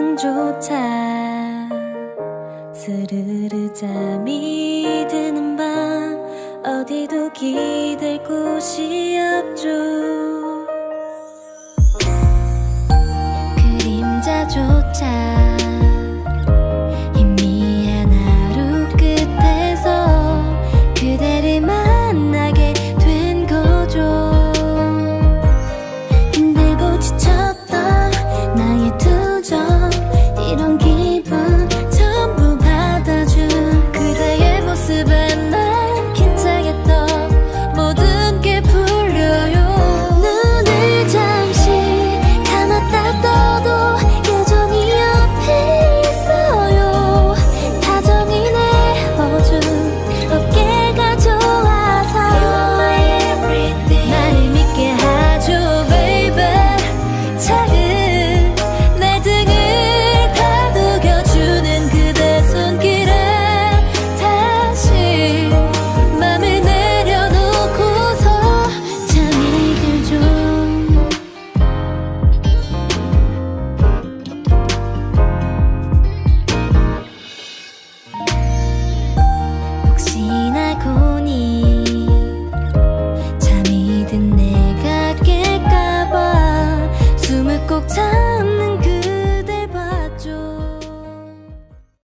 못차 스르르 잠이 드는 밤 어디도 기댈 곳이 없죠. 그림자조차